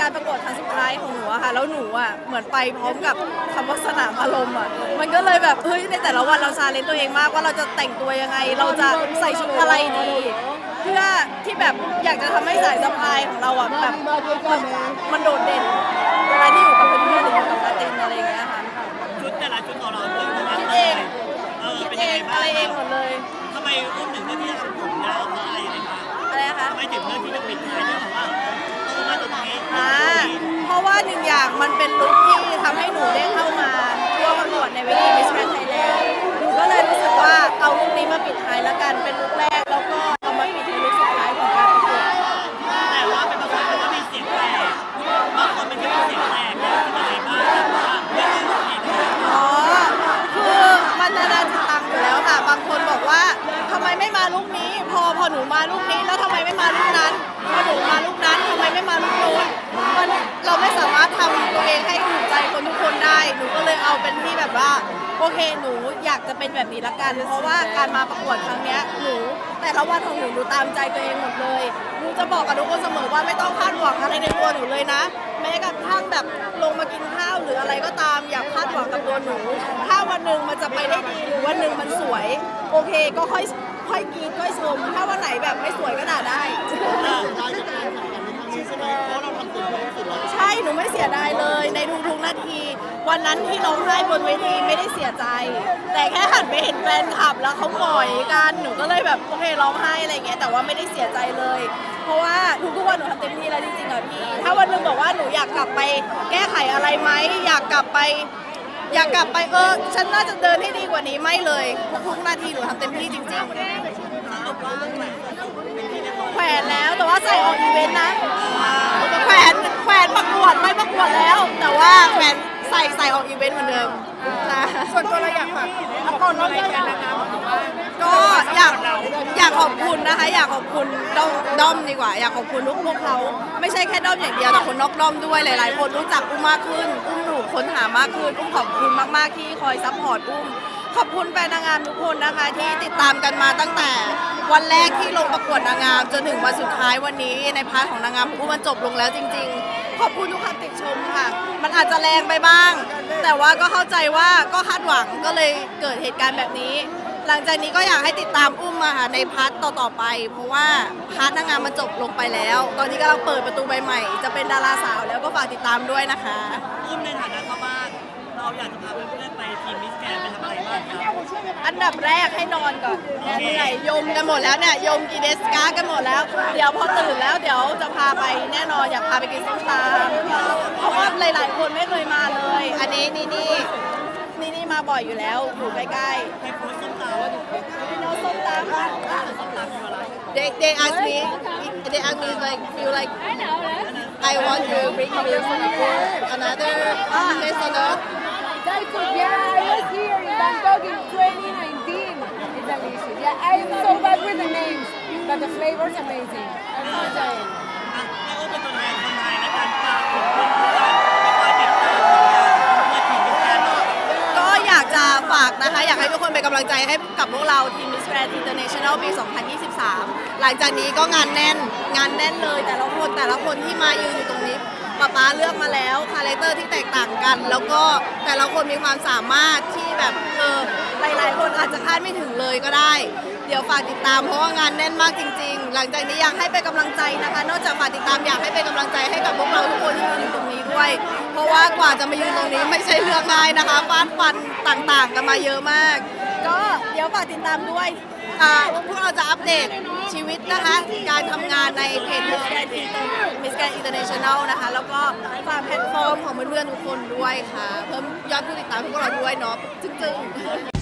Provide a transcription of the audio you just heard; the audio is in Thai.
การประกวดครั้งสุดท้ายของหนูอะค่ะ แล้วหนูอะเหมือนไปพร้อมกับคำว่าสนามอารมณ์อะมันก็เลยแบบเฮ้ยในแต่ละวันเราชาเลนจ์ตัวเองมากว่าเราจะแต่งตัวยังไง เราจะใส่ชุดอะไรดี เพื่อที่แบบอยากจะทำให้สายสะพายของเราอะแบบมันโดดเด่นเวลาที่อยู่กับเพื่อนๆหรืออยู่กับลาตินอะไรอย่างเงี้ยค่ะชุดแต่ละชุดของเราซึ่งทำคิดเองเออคิดเป็นเอยังไงงบ้าอะไรเองงหมดเลยทำไมอุ้มถึงเลือกที่จะทำ ไม่ถึงเรื่องที่จะปิดท้ายด้วยแบบว่าเออมาตรงนี้อ่าเพราะว่าหนึ่งอย่างมันเป็นลุคที่ทำให้ อพอหนูมาลุคนี้แล้วทำไมไม่มาลุคนั้นพอหนูมาลุคนั้นทำไมไม่มาลุคนู้นมันเราไม่สามารถทำตัวเองให้ถูกใจคนทุกคนได้ หนูก็เลยเอาเป็นที่แบบว่า โอเคหนูอยากจะเป็นแบบนี้ละกัน เพราะว่าการมาประกวดครั้งเนี้ยหนูแต่ละวันของหนูหนูตามใจตัวเองหมดเลยหนูจะบอกกับทุกคนเสมอว่าไม่ต้องคาดหวังอะไรในตัวหนูเลยนะ แม้กระทั่งแบบลงมากินข้าวหรืออะไรก็ตามอย่าคาดหวังกับตัวหนูถ้า หนึ่งมันจะไปได้ดีหรือวันหนึ่งมันสวย โอเคก็ค่อยค่อยกรีดค่อยชม ถ้าวันไหนแบบไม่สวยก็ด่าได้ ใช่หนูไม่เสียดายเลย ในทุกๆนาที วันนั้นที่ร้องไห้บนเวทีไม่ได้เสียใจ แต่แค่หันไปเห็นแฟนคลับแล้วเขาหงอยกันหนูก็เลยแบบโอเคร้องไห้อะไรเงี้ยแต่ว่าไม่ได้เสียใจเลย เพราะว่าทุกๆวันหนูทำเต็มที่แล้วจริงๆอะพี่ถ้าวันหนึงบอกว่าหนูอยากกลับไปแก้ไขอะไรไหมอยากกลับไป อยากกลับไปเออฉันน่าจะเดินให้ดีกว่านี้ไม่เลยทุกๆนาทีหนูทำเต็มที่จริงๆแขวนแล้วแต่ว่าใส่ออกอีเวนต์นะแขวนแขวนประกวดไม่ประกวดแล้ว แต่ว่าแขวนใส่ใส่ออกอีเวนต์เหมือนเดิมนะส่วนตัวเราอยากฝากก่อนน้องแฟนนะคะก็อยากอยากขอบคุณนะคะ อยากขอบคุณด้อมด้อมดีกว่า อยากขอบคุณลูกพวกเขา ไม่ใช่แค่ด้อมอย่างเดียวแต่คนนอกด้อมด้วยหลาย ๆ คนรู้จักอุ้มมากขึ้นอุ้ม หนูค้นหามากขึ้นอุ้มขอบคุณมาก ๆ ที่คอยซัพพอร์ตอุ้มขอบคุณแฟนนางงามทุกคนนะคะ ที่ติดตามกันมาตั้งแต่วันแรกที่ลงประกวดนางงามจนถึงวันสุดท้ายวันนี้ ในพาร์ทของนางงามของอุ้มมันจบลงแล้วจริง ๆ ขอบคุณทุกคำติชมค่ะ มันอาจจะแรงไปบ้าง แต่ว่าก็เข้าใจว่าก็คาดหวังก็เลยเกิดเหตุการณ์แบบนี้ หลังจากนี้ก็อยากให้ติดตามอุ้มมาค่ะในพาร์ทต่อๆไป เพราะว่าพาร์ทนางงามมันจบลงไปแล้ว ตอนนี้กำลังเปิดประตูใบใหม่ จะเป็นดาราสาวแล้วก็ฝากติดตามด้วยนะคะ อุ้มในฐานะพ่อบ้านเราอยากจะพาเพื่อนๆไปทีมมิสแกนไปทำอะไรบ้างครับอันดับแรกให้นอนก่อนเหนื่อยยมกันหมดแล้วเนี่ยยมกีเดสกากันหมดแล้ว เดี๋ยวพอตื่นแล้วเดี๋ยวจะพาไปแน่นอนอยากพาไปกินส้มตำเพราะว่าหลาย ๆ คนไม่เคยมาเลย อันนี้นี่นี่นี่นี่มาบ่อยอยู่แล้วอยู่ใกล้ไปโพส they they ask me they ask me like feel like I want to bring you another place on earth Thai food, yeah, I was here in Bangkok in 2019. It's delicious. Yeah, I'm so bad with the names, but the flavor's amazing. I'm so tired. อยากให้ทุกคนเป็นกำลังใจให้กับพวกเราทีม Miss Grand International ปี 2023 หลังจากนี้ก็งานแน่นงานแน่นเลย แต่ละคนแต่ละคนที่มายืนอยู่ตรงนี้ป๊าป๊าเลือกมาแล้วคาแรคเตอร์ที่แตกต่างกัน แล้วก็แต่ละคนมีความสามารถที่แบบเออหลายๆคนอาจจะคาดไม่ถึงเลยก็ได้ เดี๋ยวฝากติดตามเพราะว่างานแน่นมากจริง ๆ หลังจากนี้อยากให้เป็นกำลังใจนะคะ นอกจากฝากติดตามอยากให้เป็นกำลังใจให้กับพวกเราทุกคนที่อยู่ตรงนี้ด้วย เพราะว่ากว่าจะมาอยืนตรงนี้ไม่ใช่เรื่องง่ายนะคะฟาดฟันต่างๆ กันมาเยอะมาก ก็เดี๋ยวฝากติดตามด้วยอ่าพวกเราจะอัปเดตชีวิตนะคะ การทำงานในเพจ Miss Grand Inter- Miss Grand International นะคะ แล้วก็ฝากแพลตฟอร์มของเพื่อนๆทุกคนด้วยค่ะ เพิ่มยอดผู้ติดตามพวกเราด้วยเนาะจึ้งๆ